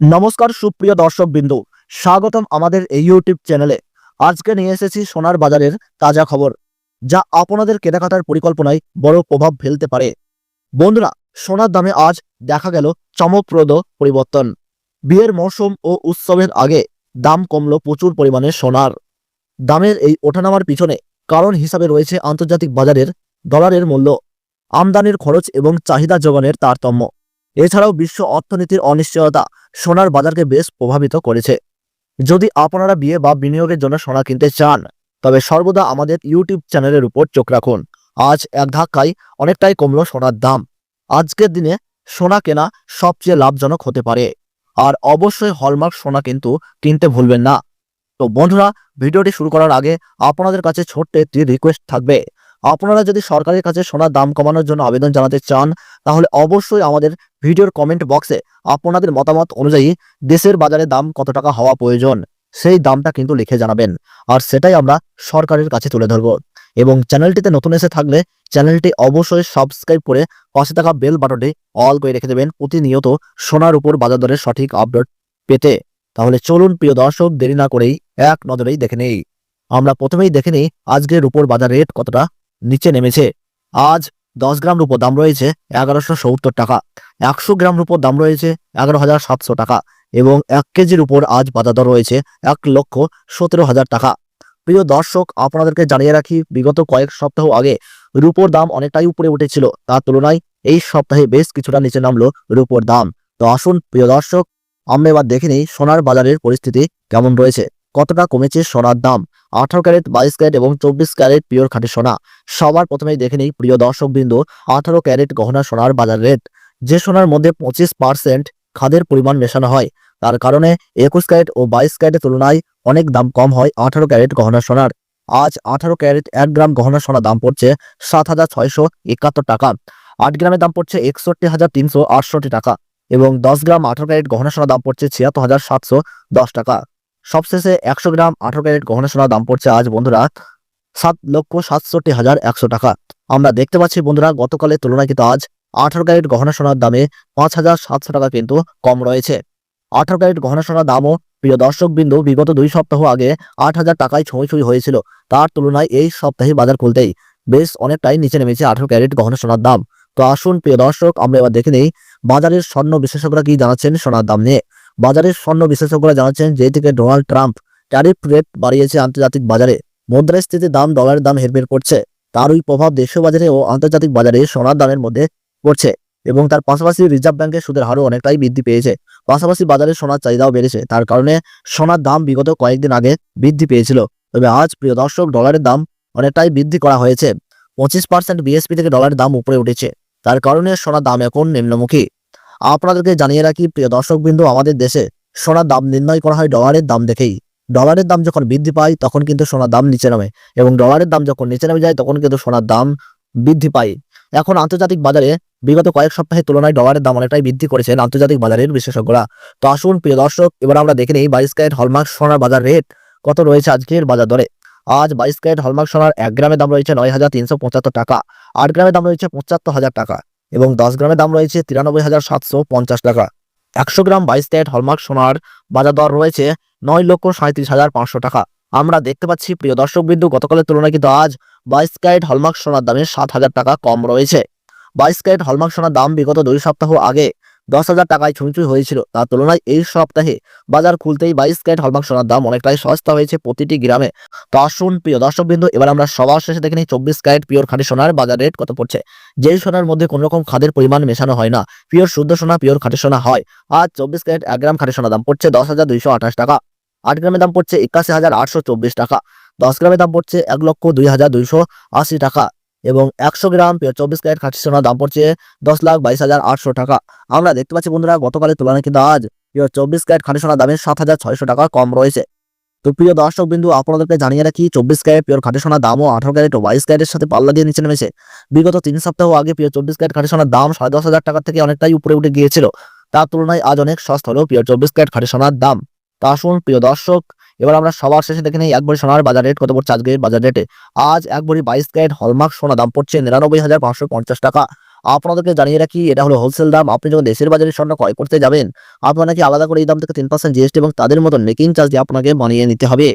নমস্কার, সুপ্রিয় দর্শক বিন্দু স্বাগতম আমাদের এই ইউটিউব চ্যানেলে আজকে নিয়ে এসেছি সোনার বাজারের তাজা খবর, যা আপনাদের কেনাকাটার পরিকল্পনায় বড় প্রভাব ফেলতে পারে। বন্ধুরা, সোনার দামে আজ দেখা গেল চমকপ্রদ পরিবর্তন। বিয়ের মৌসুম ও উৎসবের আগে দাম কমল প্রচুর পরিমাণে সোনার। দামের এই ওঠানামার পিছনে কারণ হিসাবে রয়েছে আন্তর্জাতিক বাজারের ডলারের মূল্য, আমদানির খরচ এবং চাহিদা যোগানের তারতম্য। এছাড়াও বিশ্ব অর্থনীতির অনিশ্চয়তা সোনার বাজারকে বেশ প্রভাবিত করেছে। যদি আপনারা বিয়ে বা বিনিয়োগের জন্য সোনা কিনতে চান, তবে সর্বদা আমাদের ইউটিউব চ্যানেলের উপর চোখ রাখুন। আজ এক ধাক্কায় অনেকটাই কমলো সোনার দাম। আজকের দিনে সোনা কেনা সবচেয়ে লাভজনক হতে পারে। আর অবশ্যই হলমার্ক সোনা কিন্তু কিনতে ভুলবেন না। তো বন্ধুরা, ভিডিওটি শুরু করার আগে আপনাদের কাছে ছোট্ট একটি রিকোয়েস্ট থাকবে। আপনারা যদি সরকারের কাছে সোনার দাম কমানোর জন্য আবেদন জানাতে চান, তাহলে অবশ্যই আমাদের ভিডিওর কমেন্ট বক্সে আপনাদের মতামত অনুযায়ী দেশের বাজারে দাম কত টাকা হওয়া প্রয়োজন, সেই দামটা কিন্তু লিখে জানাবেন। আর সেটাই আমরা সরকারের কাছে তুলে ধরব। এবং চ্যানেলটিতে নতুন এসে থাকলে চ্যানেলটি অবশ্যই সাবস্ক্রাইব করে পাশে থাকা বেল বাটনটি অল করে রেখে দেবেন প্রতিনিয়ত সোনার উপর বাজার দরের সঠিক আপডেট পেতে। তাহলে চলুন প্রিয় দর্শক, দেরি না করেই এক নজরেই দেখে নেই। আমরা প্রথমেই দেখে নিই আজকের উপর বাজার রেট কতটা। নিচে নেমেছে। আজ দশ গ্রাম রূপোর দাম রয়েছে এগারোশো সত্তর টাকা। একশো গ্রাম রূপোর দাম রয়েছে এগারো হাজার সাতশো টাকা এবং এক কেজির উপর আজ বাজার দর রয়েছে এক লক্ষ সতেরো হাজার টাকা। প্রিয় দর্শক, আপনাদেরকে জানিয়ে রাখি, বিগত কয়েক সপ্তাহ আগে রূপোর দাম অনেকটাই উপরে উঠেছিল। তার তুলনায় এই সপ্তাহে বেশ কিছুটা নিচে নামলো রূপোর দাম। তো আসুন, প্রিয় দর্শক, আমরা এবার দেখে নিই সোনার বাজারের পরিস্থিতি কেমন রয়েছে, কতটা কমেছে সোনার দাম। আঠারো ক্যারেট, বাইশ ক্যারেট এবং চব্বিশ ক্যারেট পিওর খাঁটি সোনা। সবার প্রথমেই দেখে নিই, প্রিয় দর্শক বিন্দু আঠারো ক্যারেট গহনা সোনার বাজার রেট। যে সোনার মধ্যে পঁচিশ পার্সেন্ট খাদের পরিমাণ মেশানো হয়, তার কারণে একুশ ক্যারেট ও বাইশ ক্যারেটের তুলনায় অনেক দাম কম হয় আঠারো ক্যারেট গহনা সোনার। আজ আঠারো ক্যারেট এক গ্রাম গহনা সোনা দাম পড়ছে সাত হাজার ছয়শো একাত্তর টাকা। আট গ্রামের দাম পড়ছে একষট্টি হাজার তিনশো আটষট্টি টাকা এবং দশ গ্রাম আঠারো ক্যারেট গহনা সোনা দাম পড়ছে ছিয়াত্তর হাজার সাতশো দশ টাকা। সবশেষে একশো গ্রাম আঠারো ক্যারেট গহনা সোনার দাম পড়ছে আজ, বন্ধুরা, সাত লক্ষ সাতষট্টি হাজার একশো টাকা। আমরা দেখতে পাচ্ছি, বন্ধুরা, গতকালের তুলনায় কিন্তু আজ আঠারো ক্যারেট গহনা সোনার দামে পাঁচ হাজার সাতশো টাকা কিন্তু কম রয়েছে। আঠারো ক্যারেট গহনা সোনার দামও, প্রিয় দর্শক বিন্দু বিগত দুই সপ্তাহ আগে আট হাজার টাকায় ছুঁই ছুঁই হয়েছিল। তার তুলনায় এই সপ্তাহে বাজার খুলতেই বেশ অনেকটাই নিচে নেমেছে আঠারো ক্যারেট গহনা সোনার দাম। তো আসুন, প্রিয় দর্শক, আমরা এবার দেখে নেই, বাজারের স্বর্ণ বিশেষজ্ঞরা কি জানাচ্ছেন সোনার দাম নিয়ে। বাজারের স্বর্ণ বিশেষজ্ঞরা জানাচ্ছেন যে থেকে ডোনাল্ড ট্রাম্প ট্যারিফ রেট বাড়িয়েছে আন্তর্জাতিক বাজারে। মুদ্রাস্ফীতির দাম, ডলারের দাম হেরফের করছে। তার ওই প্রভাব দেশীয় বাজারে ও আন্তর্জাতিক বাজারে সোনার দামের মধ্যে পড়ছে এবং তার পাশাপাশি রিজার্ভ ব্যাংকের সুদের হারও অনেকটাই বৃদ্ধি পেয়েছে। পাশাপাশি বাজারে সোনার চাহিদাও বেড়েছে। তার কারণে সোনার দাম বিগত কয়েকদিন আগে বৃদ্ধি পেয়েছিল। তবে আজ প্রিয় দর্শক, ডলারের দাম অনেকটাই বৃদ্ধি করা হয়েছে। পঁচিশ পার্সেন্ট বিএসপি থেকে ডলারের দাম উপরে উঠেছে। তার কারণে সোনার দাম এখন নিম্নমুখী। আপনাদেরকে জানিয়ে রাখি, প্রিয় দর্শক বিন্দু আমাদের দেশে সোনার দাম নির্ণয় করা হয় ডলারের দাম দেখেই। ডলারের দাম যখন বৃদ্ধি পায়, তখন কিন্তু সোনার দাম নিচে নামে এবং ডলারের দাম যখন নিচে নামে যায়, তখন কিন্তু সোনার দাম বৃদ্ধি পায়। এখন আন্তর্জাতিক বাজারে বিগত কয়েক সপ্তাহের তুলনায় ডলারের দাম অনেকটাই বৃদ্ধি করেছেন আন্তর্জাতিক বাজারের বিশেষজ্ঞরা। তো আসুন, প্রিয় দর্শক, এবার আমরা দেখে নিই বাইশ ক্যারেট হলমার্ক সোনার বাজার রেট কত রয়েছে আজকের বাজার দরে। আজ বাইশ ক্যারেট হলমার্ক সোনার এক গ্রামের দাম রয়েছে নয় হাজার তিনশো পঁচাত্তর টাকা, আট গ্রামের দাম রয়েছে পঁচাত্তর হাজার টাকা। এবং দশ গ্রামের দাম রয়েছে তিরানব্বই হাজার সাতশো পঞ্চাশ টাকা। একশো গ্রাম বাইশ ক্যারেট হলমার্ক সোনার বাজার দর রয়েছে নয় লক্ষ সাঁত্রিশ হাজার পাঁচশো টাকা। আমরা দেখতে পাচ্ছি, প্রিয় দর্শক বিন্দু, গতকালের তুলনায় কিন্তু আজ বাইশ ক্যারেট হলমার্ক সোনার দামে সাত হাজার টাকা কম রয়েছে। বাইশ ক্যারেট হলমার্ক সোনার দাম বিগত দুই সপ্তাহ আগে দশ হাজার টাকায় ছুঁচুই হয়েছিল। তার তুলনায় এই সপ্তাহে বাজার খুলতেই বাইশ ক্যারেট হলমার্ক সোনার দাম অনেকটাই সস্তা হয়েছে প্রতিটি গ্রামে। তো আসুন প্রিয় দর্শক বিন্দু এবার আমরা সবার শেষে দেখে নিই চব্বিশ ক্যারেট পিওর খাঁটি সোনার বাজার রেট কত পড়ছে। যেই সোনার মধ্যে কোনো রকম খাদের পরিমাণ মেশানো হয় না, পিওর শুদ্ধ সোনা, পিওর খাঁটি সোনা হয়। আর চব্বিশ ক্যারেট এক গ্রাম খাঁটি সোনার দাম পড়ছে দশ হাজার দুইশো আঠাশ টাকা। আট গ্রামের দাম পড়ছে একাশি হাজার আটশো চব্বিশ টাকা। দশ গ্রামের দাম পড়ছে এক লক্ষ দুই হাজার দুইশো আশি টাকা। এবং একশো গ্রাম চব্বিশ ক্যারেট খাঁটি সোনার দাম পড়ছে দশ লাখ বাইশ হাজার আটশো টাকা। আমরা দেখতে পাচ্ছি বন্ধুরা, গতকালের তুলনায় কিন্তু আজ পিওর চব্বিশ ক্যারেট খাঁটি সোনার দামে সাত হাজার ছয়শো টাকা কম রয়েছে। তো প্রিয় দর্শক বিন্দু, আপনাদেরকে জানিয়ে রাখি, চব্বিশ ক্যারেট পিওর খাঁটি সোনার দামও আঠারো ক্যারেট ও বাইশ ক্যারেটের সাথে পাল্লা দিয়ে নিচে নেমেছে। বিগত তিন সপ্তাহ আগে পিওর চব্বিশ ক্যারেট খাঁটি সোনার দাম সাড়ে দশ হাজার টাকা থেকে অনেকটাই উপরে উঠে গিয়েছিল। তার তুলনায় আজ অনেক সস্তা হলো পিওর চব্বিশ ক্যারেট খাঁটি সোনার দাম। তা আসুন, প্রিয় দর্শক এবার আমরা সবার শেষে দেখে নিই একবারই সোনার বাজার রেট কত পড়ছে আজকের বাজার রেটে আজ একবারই বাইশ ক্যারেট হলমার্ক সোনা দাম পড়ছে নিরানব্বই হাজার পাঁচশো পঞ্চাশ টাকা। আপনাদেরকে জানিয়ে রাখি, এটা হলো হোলসেল দাম। আপনি যখন দেশের বাজারে স্বর্ণ ক্রয় করতে যাবেন আপনাকে আলাদা করে এই দাম থেকে তিন পার্সেন্ট জিএসটি এবং তাদের মতো মেকিং চার্জ দিয়ে আপনাকে বানিয়ে নিতে হবে।